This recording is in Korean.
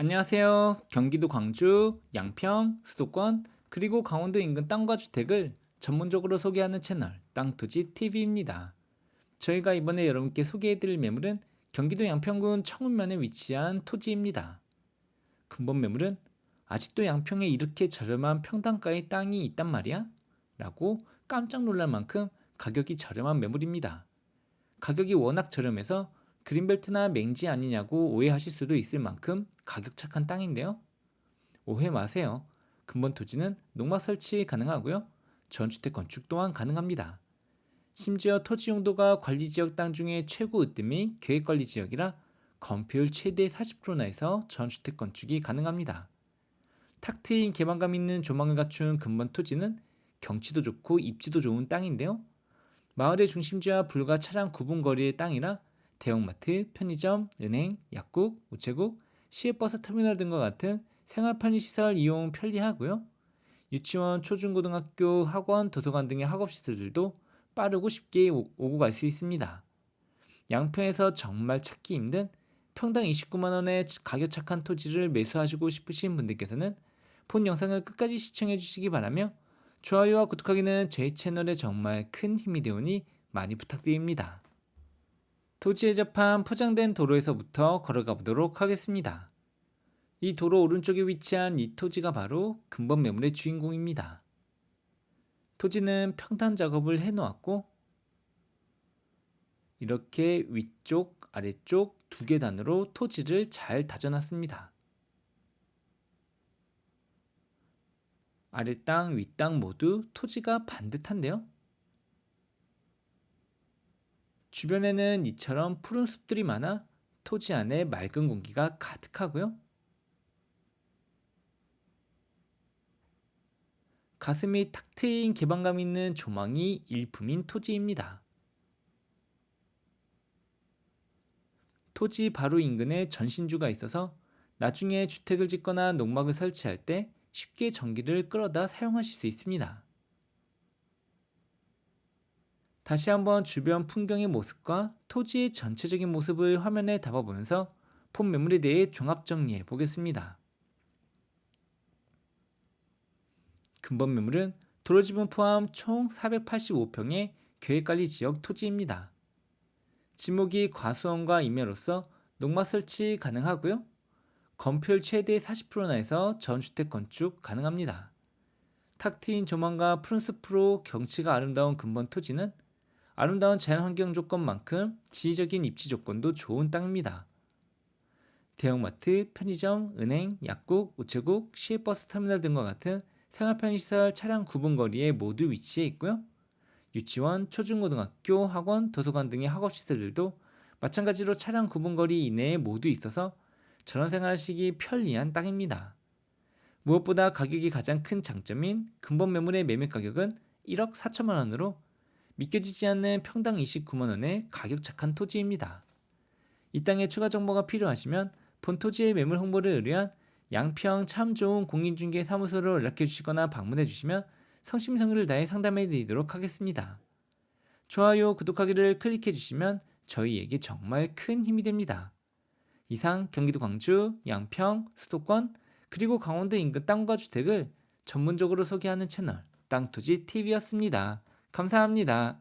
안녕하세요. 경기도 광주, 양평, 수도권, 그리고 강원도 인근 땅과 주택을 전문적으로 소개하는 채널 땅토지 TV입니다. 저희가 이번에 여러분께 소개해드릴 매물은 경기도 양평군 청운면에 위치한 토지입니다. 근본 매물은 아직도 양평에 이렇게 저렴한 평당가의 땅이 있단 말이야? 라고 깜짝 놀랄 만큼 가격이 저렴한 매물입니다. 가격이 워낙 저렴해서 그린벨트나 맹지 아니냐고 오해하실 수도 있을 만큼 가격 착한 땅인데요. 오해 마세요. 근본 토지는 농막 설치 가능하고요. 전주택 건축 또한 가능합니다. 심지어 토지 용도가 관리 지역 땅 중에 최고 으뜸 및 계획 관리 지역이라 건폐율 최대 40%나 해서 전주택 건축이 가능합니다. 탁 트인 개방감 있는 조망을 갖춘 근본 토지는 경치도 좋고 입지도 좋은 땅인데요. 마을의 중심지와 불과 차량 9분 거리의 땅이라 대형마트, 편의점, 은행, 약국, 우체국, 시외버스 터미널 등과 같은 생활 편의시설 이용 편리하고요. 유치원, 초중고등학교, 학원, 도서관 등의 학업시설들도 빠르고 쉽게 오- 오고 갈 수 있습니다. 양평에서 정말 찾기 힘든 평당 29만원의 가격 착한 토지를 매수하시고 싶으신 분들께서는 본 영상을 끝까지 시청해 주시기 바라며 좋아요와 구독하기는 저희 채널에 정말 큰 힘이 되오니 많이 부탁드립니다. 토지에 접한 포장된 도로에서부터 걸어가 보도록 하겠습니다. 이 도로 오른쪽에 위치한 이 토지가 바로 근본 매물의 주인공입니다. 토지는 평탄 작업을 해 놓았고 이렇게 위쪽, 아래쪽 두 계단으로 토지를 잘 다져놨습니다. 아래 땅, 윗 땅 모두 토지가 반듯한데요. 주변에는 이처럼 푸른 숲들이 많아 토지 안에 맑은 공기가 가득하고요. 가슴이 탁 트인 개방감 있는 조망이 일품인 토지입니다. 토지 바로 인근에 전신주가 있어서 나중에 주택을 짓거나 농막을 설치할 때 쉽게 전기를 끌어다 사용하실 수 있습니다. 다시 한번 주변 풍경의 모습과 토지의 전체적인 모습을 화면에 담아보면서 본 매물에 대해 종합 정리해 보겠습니다. 근본 매물은 도로 지분 포함 총 485평의 계획관리 지역 토지입니다. 지목이 과수원과 임야로서 농막 설치 가능하고요. 건폐율 최대 40%나 해서 전주택 건축 가능합니다. 탁 트인 조망과 푸른 숲으로 경치가 아름다운 근본 토지는 아름다운 자연 환경 조건만큼 지리적인 입지 조건도 좋은 땅입니다. 대형마트, 편의점, 은행, 약국, 우체국, 시외버스 터미널 등과 같은 생활편의시설 차량 9분 거리에 모두 위치해 있고요. 유치원, 초중고등학교, 학원, 도서관 등의 학업시설들도 마찬가지로 차량 9분 거리 이내에 모두 있어서 전원 생활하시기 편리한 땅입니다. 무엇보다 가격이 가장 큰 장점인 근본 매물의 매매 가격은 1억 4천만 원으로 믿겨지지 않는 평당 29만 원의 가격 착한 토지입니다. 이 땅의 추가 정보가 필요하시면 본 토지의 매물 홍보를 의뢰한 양평 참 좋은 공인중개 사무소로 연락해 주시거나 방문해 주시면 성심성의를 다해 상담해 드리도록 하겠습니다. 좋아요, 구독하기를 클릭해 주시면 저희에게 정말 큰 힘이 됩니다. 이상 경기도 광주, 양평, 수도권, 그리고 강원도 인근 땅과 주택을 전문적으로 소개하는 채널 땅토지 TV였습니다. 감사합니다.